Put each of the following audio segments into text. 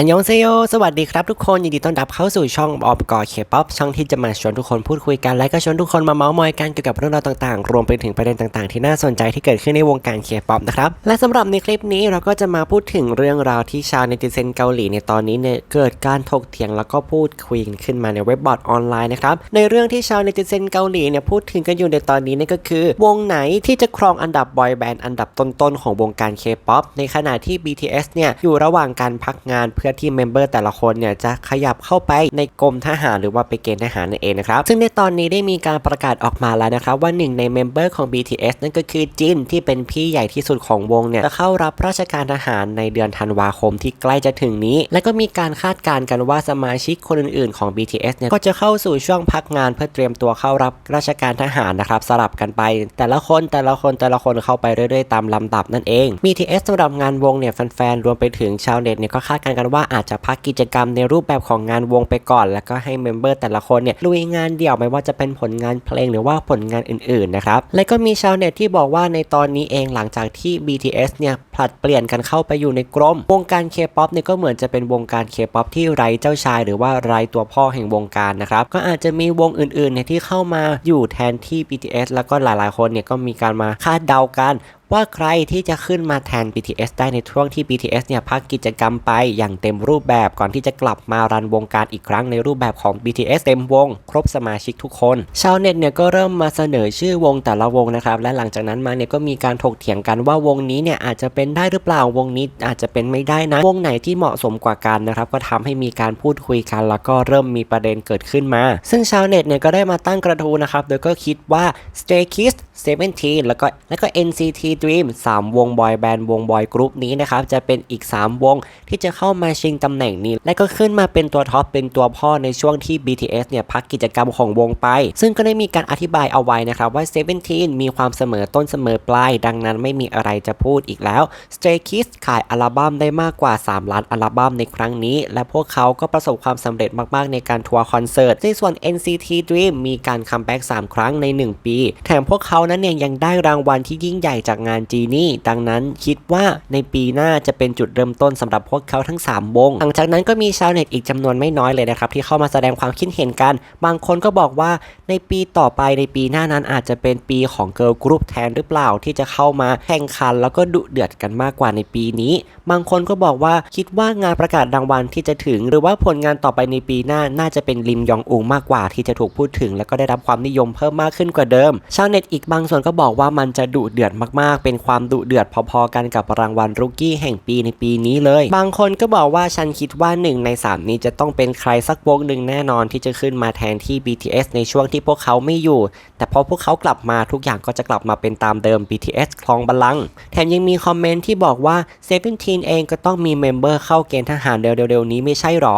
อันยองเซโย สวัสดีครับทุกคน ยินดีต้อนรับเข้าสู่ช่องออมกอเคป๊อปช่องที่จะมาชวนทุกคนพูดคุยกัน และก็ชวนทุกคนมาเมาส์มอยกันเกี่ยวกับเรื่องราวต่างๆ รวมไปถึงประเด็นต่างๆ ที่น่าสนใจที่เกิดขึ้นในวงการเคป๊อปนะครับ และสำหรับในคลิปนี้เราก็จะมาพูดถึงเรื่องราวที่ชาวเนติเซนเกาหลีในตอนนี้เนี่ยเกิดการถกเถียงแล้วก็พูดคุยขึ้นมาในเว็บบอร์ดออนไลน์นะครับ ในเรื่องที่ชาวเนติเซนเกาหลีเนี่ยพูดถึงกันอยู่ในตอนนี้นั่นก็คือ วงไหนที่จะครองอันดับบอยแบนด์อันดับต้นๆของวงการเคป๊อปในขณะที่ BTS เนี่ยอยู่ระหว่างการพักงานเพื่อที่เมมเบอร์แต่ละคนเนี่ยจะขยับเข้าไปในกรมทหารหรือว่าไปเกณฑ์ทหารนั่นเองนะครับ ซึ่งในตอนนี้ได้มีการประกาศออกมาแล้วนะครับ ว่าหนึ่งในเมมเบอร์ของ BTS นั่นก็คือจินที่เป็นพี่ใหญ่ที่สุดของวงเนี่ยจะเข้ารับราชการทหารในเดือนธันวาคมที่ใกล้จะถึงนี้ และก็มีการคาดการณ์กันว่าสมาชิกคนอื่นๆของ BTS เนี่ยก็จะเข้าสู่ช่วงพักงานเพื่อเตรียมตัวเข้ารับราชการทหารนะครับสลับกันไป แต่ละคนแต่ละคนแต่ละคนเข้าไปเรื่อยๆตามลำดับนั่นเอง BTS สำหรับงานวงเนี่ยแฟนๆรวมไปถึงชาวเน็ตเนี่ยก็คาดการณ์กันว่าาอาจจะพักกิจกรรมในรูปแบบของงานวงไปก่อน แล้วก็ให้เมมเบอร์แต่ละคนเนี่ยลุยงานเดี่ยวไม่ว่าจะเป็นผลงานเพลงหรือว่าผลงานอื่นๆนะครับและก็มีชาวเน็ตที่บอกว่าในตอนนี้เองหลังจากที่ BTS เนี่ยผลัดเปลี่ยนกันเข้าไปอยู่ในกรมวงการ K-POP เนี่ยก็เหมือนจะเป็นวงการ K-POP ที่ไร้เจ้าชาย หรือว่าไร้ตัวพ่อแห่งวงการนะครับก็อาจจะมีวงอื่นๆเนี่ยที่เข้ามาอยู่แทนที่ BTS แล้วก็หลายๆ คนเนี่ยก็มีการมาคาดเดากัน ว่าใครที่จะขึ้นมาแทน BTS ได้ในช่วงที่ BTS เนี่ยพักกิจกรรมไปอย่างเต็มรูปแบบก่อนที่จะกลับมารันวงการอีกครั้งในรูปแบบของ BTS เต็มวง ครบสมาชิกทุกคน ชาวเน็ตเนี่ยก็เริ่มมาเสนอชื่อวงแต่ละวงนะครับ และหลังจากนั้นมาเนี่ยก็มีการถกเถียงกันว่าวงนี้เนี่ยอาจจะเป็นได้หรือเปล่าวงนี้อาจจะเป็นไม่ได้นะ วงไหนที่เหมาะสมกว่ากันนะครับก็ทำให้มีการพูดคุยกัน แล้วก็เริ่มมีประเด็นเกิดขึ้นมา ซึ่งชาวเน็ตเนี่ยก็ได้มาตั้งกระทู้นะครับโดยก็คิดว่า Stray Kids 17 แล้วก็แล้วก็ NCT Dream 3 วงบอยแบนด์วงบอยกรุ๊ปนี้นะครับจะเป็นอีก 3 วงที่จะเข้ามาชิงตำแหน่งนี้ และก็ขึ้นมาเป็นตัวท็อปเป็นตัวพ่อในช่วงที่ BTS เนี่ยพักกิจกรรมของวงไป ซึ่งก็ได้มีการอธิบายเอาไว้นะครับว่า 17 มีความเสมอต้นเสมอปลาย ดังนั้นไม่มีอะไรจะพูดอีกแล้ว Stray Kids ขายอัลบั้มได้มากกว่า 3 ล้านอัลบั้มในครั้งนี้ และพวกเขาก็ประสบความสำเร็จมากๆ ในการทัวร์คอนเสิร์ตในส่วน NCT Dream มีการคัมแบ็ก3ครั้งใน 1 ปี แถมพวกเขานั้นเนี่ยยังได้รางวัลที่ยิ่งใหญ่จากงานจีนี่ดังนั้นคิดว่าในปีหน้าจะเป็นจุดเริ่มต้นสำหรับพวกเขาทั้ง 3 วง หลังจากนั้นก็มีชาวเน็ตอีกจำนวนไม่น้อยเลยนะครับ ที่เข้ามาแสดงความคิดเห็นกัน บางคนก็บอกว่าในปีต่อไปในปีหน้านั้นอาจจะเป็นปีของเกิร์ลกรุ๊ปแทนหรือเปล่าที่จะเข้ามาแข่งขัน แล้วก็ดุเดือดกันมากกว่าในปีนี้ บางคนก็บอกว่าคิดว่างานประกาศรางวัลที่จะถึง หรือว่าผลงานต่อไปในปีหน้าน่าจะเป็นลิมยองอุงมากกว่าที่จะถูกพูดถึง แล้วก็ได้รับความนิยมเพิ่มมากขึ้นกว่าเดิม ชาวเน็ตอีกบางส่วนก็บอกว่ามันจะดุเดือดมากเป็นความดุเดือดพอๆกันกับรางวัลรุกี้แห่งปีในปีนี้เลย บางคนก็บอกว่าฉันคิดว่าหนึ่งในสามนี้จะต้องเป็นใครสักวงหนึ่งแน่นอนที่จะขึ้นมาแทนที่ BTS ในช่วงที่พวกเขาไม่อยู่ แต่พอพวกเขากลับมาทุกอย่างก็จะกลับมาเป็นตามเดิม BTS คลองบัลลังก์แถมยังมีคอมเมนต์ที่บอกว่า17เองก็ต้องมีเมมเบอร์เข้าเกณฑ์ทหารเร็วๆนี้ไม่ใช่หรอ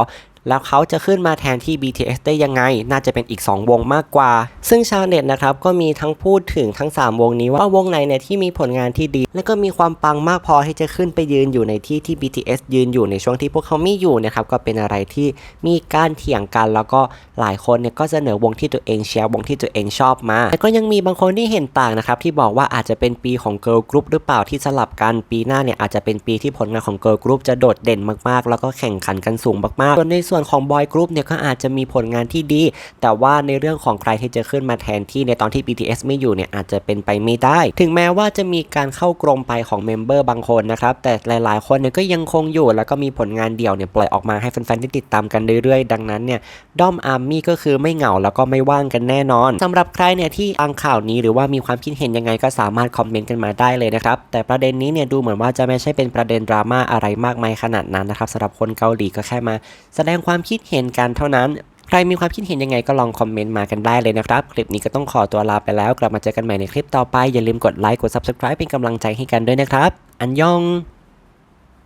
แล้วเขาจะขึ้นมาแทนที่ BTS ได้ยังไง น่าจะเป็นอีก 2 วงมากกว่า ซึ่งชาวเน็ตนะครับ ก็มีทั้งพูดถึงทั้ง 3 วงนี้ว่าวงไหนเนี่ยที่มีผลงานที่ดี และก็มีความปังมากพอที่จะขึ้นไปยืนอยู่ในที่ที่ BTS ยืนอยู่ในช่วงที่พวกเขาไม่อยู่นะครับก็เป็นอะไรที่มีการเถียงกัน แล้วก็หลายคนเนี่ยก็เสนอวงที่ตัวเองเชียร์วงที่ตัวเองชอบมาแต่ก็ยังมีบางคนที่เห็นต่างนะครับที่บอกว่าอาจจะเป็นปีของ Girl Group หรือเปล่าที่สลับกันปีหน้าเนี่ยอาจจะเป็นปีที่ผลงานของ Girl Group จะโดดเด่นมากๆ แล้วก็แข่งขันกันสูงมากๆส่วนในส่วนของ Boy Group เนี่ยก็อาจจะมีผลงานที่ดี แต่ว่าในเรื่องของใครที่จะขึ้นมาแทนที่ในตอนที่ BTS ไม่อยู่เนี่ยอาจจะเป็นไปไม่ได้ ถึงแม้ว่าจะมีการเข้ากรมไปของเมมเบอร์บางคนนะครับ แต่หลายๆ คนเนี่ยก็ยังคงอยู่ แล้วก็มีผลงานเดี่ยวเนี่ยปล่อยออกมาให้แฟนๆได้ติดตามกันเรื่อยๆ ดังนั้นเนี่ยด้อมอาร์มี่ก็คือไม่เหงาแล้วก็ไม่ว่างกันแน่นอนสำหรับใครเนี่ยที่อังข่าวนี้หรือว่ามีความคิดเห็นยังไงก็สามารถคอมเมนต์กันมาได้เลยนะครับ แต่ประเด็นนี้เนี่ยดูเหมือนว่าจะไม่ใช่เป็นประเด็นดราม่าอะไรมากมายขนาดนั้นนะครับสำหรับคนเกาหลีก็แค่มา แสดงความคิดเห็นกันเท่านั้น ใครมีความคิดเห็นยังไงก็ลองคอมเมนต์มากันได้เลยนะครับ คลิปนี้ก็ต้องขอตัวลาไปแล้ว กลับมาเจอกันใหม่ในคลิปต่อไป อย่าลืมกดไลค์ กด Subscribe เป็นกำลังใจให้กันด้วยนะครับ อันยอง